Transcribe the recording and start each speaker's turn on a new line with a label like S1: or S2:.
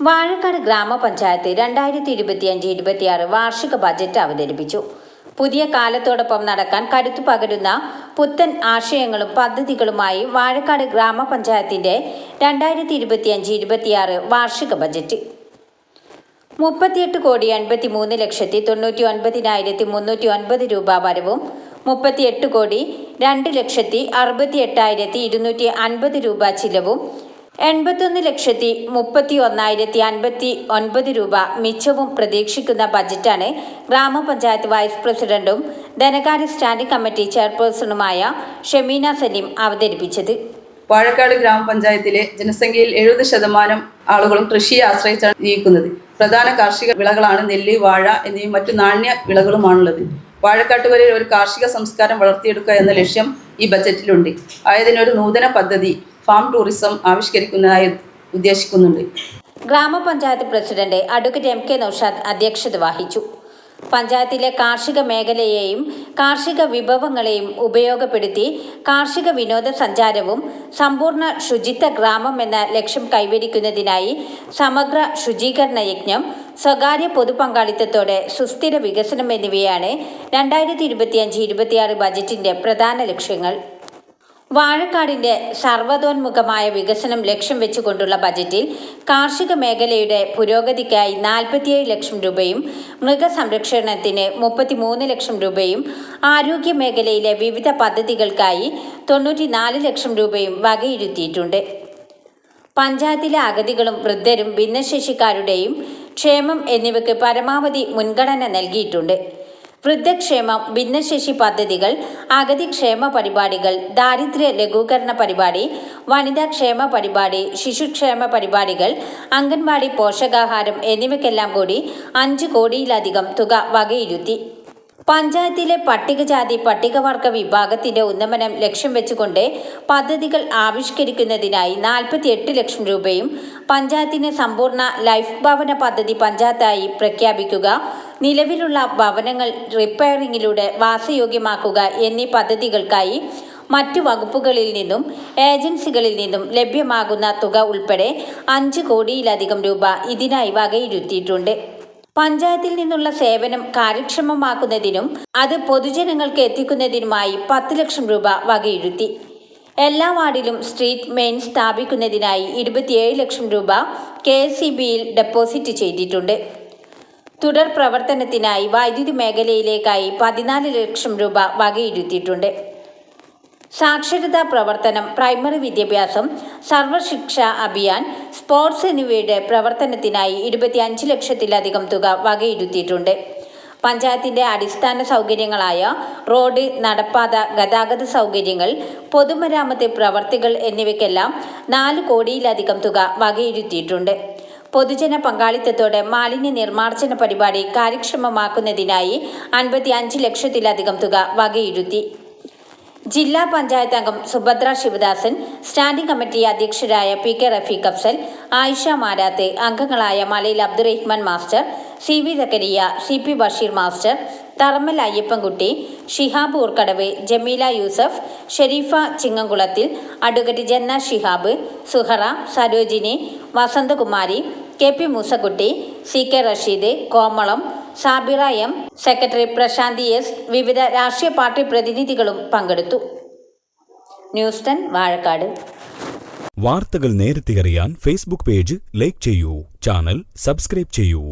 S1: വാഴക്കാട് ഗ്രാമപഞ്ചായത്ത് രണ്ടായിരത്തി ഇരുപത്തിയഞ്ച് ഇരുപത്തിയാറ് വാർഷിക ബജറ്റ് അവതരിപ്പിച്ചു. പുതിയ കാലത്തോടൊപ്പം നടക്കാൻ കരുത്തു പകരുന്ന പുത്തൻ ആശയങ്ങളും പദ്ധതികളുമായി വാഴക്കാട് ഗ്രാമപഞ്ചായത്തിന്റെ രണ്ടായിരത്തി ഇരുപത്തിയഞ്ച് ഇരുപത്തിയാറ് വാർഷിക ബജറ്റ്. മുപ്പത്തിയെട്ട് കോടി എൺപത്തി മൂന്ന് ലക്ഷത്തി തൊണ്ണൂറ്റി ഒൻപതിനായിരത്തി മുന്നൂറ്റി ഒൻപത് രൂപ വരവും മുപ്പത്തിയെട്ട് കോടി രണ്ട് ലക്ഷത്തി അറുപത്തി എട്ടായിരത്തി ഇരുന്നൂറ്റി അൻപത് രൂപ ചിലവും എൺപത്തൊന്ന് ലക്ഷത്തി മുപ്പത്തി ഒന്നായിരത്തി അൻപത്തി ഒൻപത് രൂപ മിച്ചവും പ്രതീക്ഷിക്കുന്ന ബജറ്റാണ് ഗ്രാമപഞ്ചായത്ത് വൈസ് പ്രസിഡന്റും ധനകാര്യ സ്റ്റാൻഡിംഗ് കമ്മിറ്റി ചെയർപേഴ്സണുമായ ഷെമീന സലീം അവതരിപ്പിച്ചത്.
S2: വാഴക്കാട് ഗ്രാമപഞ്ചായത്തിലെ ജനസംഖ്യയിൽ എഴുപത് ശതമാനം ആളുകളും കൃഷിയെ ആശ്രയിച്ചാണ് ജീവിക്കുന്നത്. പ്രധാന കാർഷിക വിളകളാണ് നെല്ല് വാഴ എന്നിവയും മറ്റു നാണ്യ വിളകളുമാണുള്ളത്. വാഴക്കാട്ടുകരയിൽ ഒരു കാർഷിക സംസ്കാരം വളർത്തിയെടുക്കുക എന്ന ലക്ഷ്യം ഈ ബജറ്റിലുണ്ട്. ആയതിനൊരു നൂതന പദ്ധതി ഫാം ടൂറിസം ആവിഷ്കരിക്കുന്നതായി ഉദ്ദേശിക്കുന്നുണ്ട്.
S1: Grama panchayat president advocate M K Noushad അധ്യക്ഷത വഹിച്ചു. പഞ്ചായത്തിലെ കാർഷിക മേഖലയെയും കാർഷിക വിഭവങ്ങളെയും ഉപയോഗപ്പെടുത്തി കാർഷിക വിനോദസഞ്ചാരവും സമ്പൂർണ ശുചിത്വ ഗ്രാമം എന്ന ലക്ഷ്യം കൈവരിക്കുന്നതിനായി സമഗ്ര ശുചീകരണ യജ്ഞം സ്വകാര്യ പൊതുപങ്കാളിത്തത്തോടെ സുസ്ഥിര വികസനം എന്നിവയാണ് രണ്ടായിരത്തി ഇരുപത്തിയഞ്ച് ഇരുപത്തിയാറ് ബജറ്റിന്റെ പ്രധാന ലക്ഷ്യങ്ങൾ. വാഴക്കാടിന്റെ സർവതോന്മുഖമായ വികസനം ലക്ഷ്യം വെച്ചുകൊണ്ടുള്ള ബജറ്റിൽ കാർഷിക മേഖലയുടെ പുരോഗതിക്കായി നാൽപ്പത്തിയേഴ് ലക്ഷം രൂപയും മൃഗസംരക്ഷണത്തിന് മുപ്പത്തിമൂന്ന് ലക്ഷം രൂപയും ആരോഗ്യ മേഖലയിലെ വിവിധ പദ്ധതികൾക്കായി തൊണ്ണൂറ്റിനാല് ലക്ഷം രൂപയും വകയിരുത്തിയിട്ടുണ്ട്. പഞ്ചായത്തിലെ അഗതികളും വൃദ്ധരും ഭിന്നശേഷിക്കാരുടെയും ക്ഷേമം എന്നിവയ്ക്ക് പരമാവധി മുൻഗണന നൽകിയിട്ടുണ്ട്. വൃദ്ധക്ഷേമം ഭിന്നശേഷി പദ്ധതികൾ അഗതി ക്ഷേമ പരിപാടികൾ ദാരിദ്ര്യ ലഘൂകരണ പരിപാടി വനിതാ ക്ഷേമ പരിപാടി ശിശുക്ഷേമ പരിപാടികൾ അംഗൻവാടി പോഷകാഹാരം എന്നിവയ്ക്കെല്ലാം കൂടി അഞ്ച് കോടിയിലധികം തുക വകയിരുത്തി. പഞ്ചായത്തിലെ പട്ടികജാതി പട്ടികവർഗ വിഭാഗത്തിന്റെ ഉന്നമനം ലക്ഷ്യം വെച്ചുകൊണ്ട് പദ്ധതികൾ ആവിഷ്കരിക്കുന്നതിനായി നാൽപ്പത്തിയെട്ട് ലക്ഷം രൂപയും പഞ്ചായത്തിന് സമ്പൂർണ ലൈഫ് ഭവന പദ്ധതി പഞ്ചായത്തായി പ്രഖ്യാപിക്കുക നിലവിലുള്ള ഭവനങ്ങൾ റിപ്പയറിംഗിലൂടെ വാസയോഗ്യമാക്കുക എന്നീ പദ്ധതികൾക്കായി മറ്റു വകുപ്പുകളിൽ നിന്നും ഏജൻസികളിൽ നിന്നും ലഭ്യമാകുന്ന തുക ഉൾപ്പെടെ അഞ്ച് കോടിയിലധികം രൂപ ഇതിനായി വകയിരുത്തിയിട്ടുണ്ട്. പഞ്ചായത്തിൽ നിന്നുള്ള സേവനം കാര്യക്ഷമമാക്കുന്നതിനും അത് പൊതുജനങ്ങൾക്ക് എത്തിക്കുന്നതിനുമായി പത്ത് ലക്ഷം രൂപ വകയിരുത്തി. എല്ലാ വാർഡിലും സ്ട്രീറ്റ് മെയിൻ സ്ഥാപിക്കുന്നതിനായി ഇരുപത്തിയേഴ് ലക്ഷം രൂപ കെ സി ബിയിൽ ഡെപ്പോസിറ്റ് ചെയ്തിട്ടുണ്ട്. തുടർ പ്രവർത്തനത്തിനായി വൈദ്യുതി മേഖലയിലേക്കായി പതിനാല് ലക്ഷം രൂപ വകയിരുത്തിയിട്ടുണ്ട്. സാക്ഷരതാ പ്രവർത്തനം പ്രൈമറി വിദ്യാഭ്യാസം സർവശിക്ഷ അഭിയാൻ സ്പോർട്സ് എന്നിവയുടെ പ്രവർത്തനത്തിനായി ഇരുപത്തിയഞ്ച് ലക്ഷത്തിലധികം തുക വകയിരുത്തിയിട്ടുണ്ട്. പഞ്ചായത്തിന്റെ അടിസ്ഥാന സൗകര്യങ്ങളായ റോഡ് നടപ്പാത ഗതാഗത സൗകര്യങ്ങൾ പൊതുമരാമത്ത് പ്രവർത്തികൾ എന്നിവയ്ക്കെല്ലാം നാല് കോടിയിലധികം തുക വകയിരുത്തിയിട്ടുണ്ട്. പൊതുജന പങ്കാളിത്തത്തോടെ മാലിന്യ നിർമ്മാർജന പരിപാടി കാര്യക്ഷമമാക്കുന്നതിനായി അൻപത്തി അഞ്ച് ലക്ഷത്തിലധികം തുക വകയിരുത്തി. ജില്ലാ പഞ്ചായത്ത് അംഗം സുഭദ്ര ശിവദാസൻ സ്റ്റാൻഡിംഗ് കമ്മിറ്റി അധ്യക്ഷരായ പി കെ റഫീഖ് അഫ്സൽ ആയിഷ മാരാത്തെ അംഗങ്ങളായ Malayil Abdurahiman master C V Sakkariya C P Basheer master Tharammal Ayyappankutty Shihab Oorkadavu Jameela Yusuf Sherifa Chingamkulathil advocate Janna Shihab Suhara Sarojini Vasanthakumari K P Moosakutty C K Rasheed Komalam Sabira M secretary Prasanthi S വിവിധ രാഷ്ട്രീയ party പ്രതിനിധികളും പങ്കെടുത്തു. News ten Vazhakkad.
S3: വാർത്തകൾ നേരത്തെ അറിയാൻ Facebook page like ചെയ്യൂ channel subscribe ചെയ്യൂ.